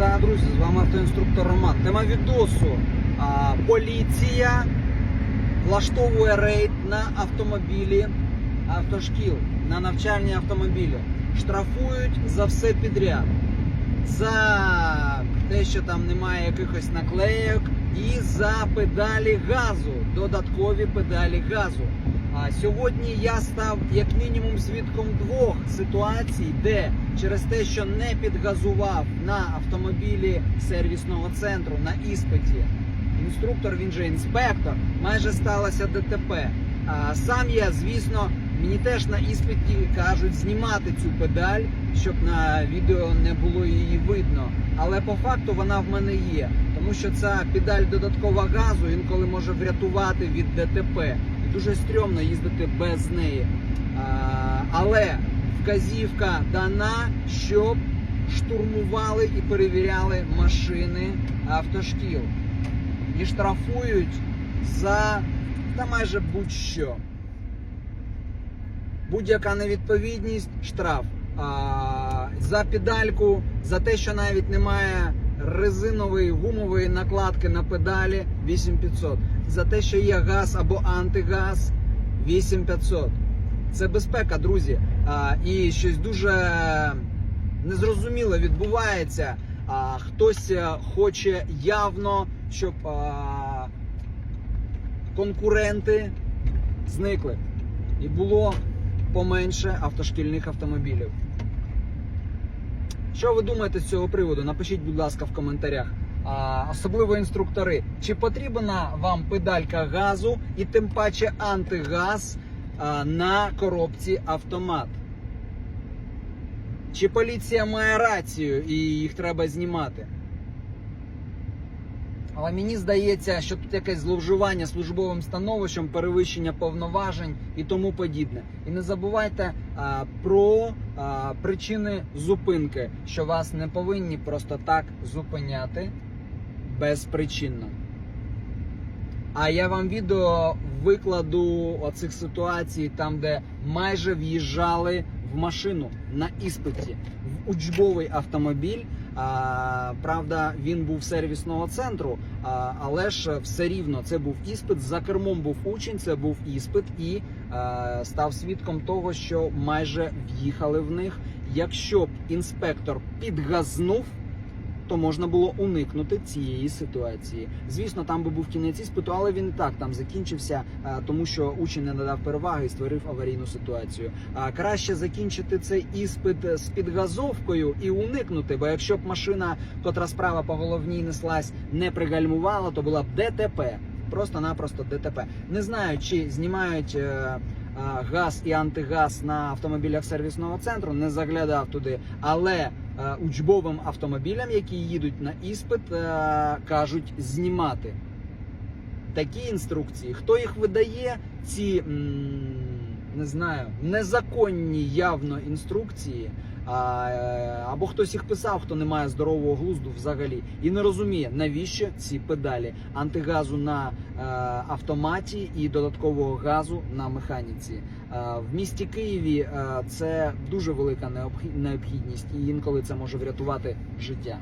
Вітаю, друзі! З вами автоінструктор Роман. Тема відосу. А, поліція влаштовує рейд на автомобілі автошкіл, на навчальні автомобілі. Штрафують за все підряд. За те, що там немає якихось наклеїк, і за педалі газу, додаткові педалі газу. А сьогодні я став як мінімум свідком двох ситуацій, де через те, що не підгазував на автомобілі сервісного центру на іспиті, інструктор, він же інспектор, майже сталося ДТП. А сам я, звісно, мені теж на іспиті кажуть знімати цю педаль, щоб на відео не було її видно. Але по факту вона в мене є, тому що ця педаль додаткова газу інколи може врятувати від ДТП. Дуже стрьомно їздити без неї. Але вказівка дана, щоб штурмували і перевіряли машини автошкіл. І штрафують за та майже будь-що. Будь-яка невідповідність штраф. За педальку, за те, що навіть немає резинової гумової накладки на педалі 8500. За те, що є газ або антигаз 8500. Це безпека, друзі. А, і щось дуже незрозуміле відбувається. А, хтось е, хоче явно, щоб а, конкуренти зникли. І було поменше автошкільних автомобілів. Що ви думаєте з цього приводу? Напишіть, будь ласка, в коментарях. А, особливо інструктори. Чи потрібна вам педалька газу і тим паче антигаз а, на коробці автомат? Чи поліція має рацію і їх треба знімати? Але мені здається, що тут якесь зловживання службовим становищем, перевищення повноважень і тому подібне. І не забувайте а, про а, причини зупинки, що вас не повинні просто так зупиняти безпричинно. А я вам відео викладу оцих ситуацій, там, де майже в'їжджали в машину на іспиті в учбовий автомобіль. А, правда, він був сервісного центру, а, але ж все рівно це був іспит. За кермом був учень, це був іспит, і а, став свідком того, що майже в'їхали в них. Якщо б інспектор підгазнув, то можна було уникнути цієї ситуації. Звісно, там би був кінець іспиту, але він так там закінчився, е, тому що учень не надав переваги і створив аварійну ситуацію. А краще закінчити цей іспит з підгазовкою і уникнути. Бо якщо б машина, котра справа по головній неслась, не пригальмувала, то була б ДТП. Просто-напросто ДТП. Не знаю, чи знімають. Газ і антигаз на автомобілях сервісного центру не заглядав туди, але е, учбовим автомобілям, які їдуть на іспит, е, кажуть знімати такі інструкції. Хто їх видає? Ці не знаю, незаконні явно інструкції. Е, або хтось їх писав, хто не має здорового глузду взагалі і не розуміє, навіщо ці педалі антигазу на е, автоматі і додаткового газу на механіці. Е, в місті Києві це дуже велика необхід- необхідність, і інколи це може врятувати життя.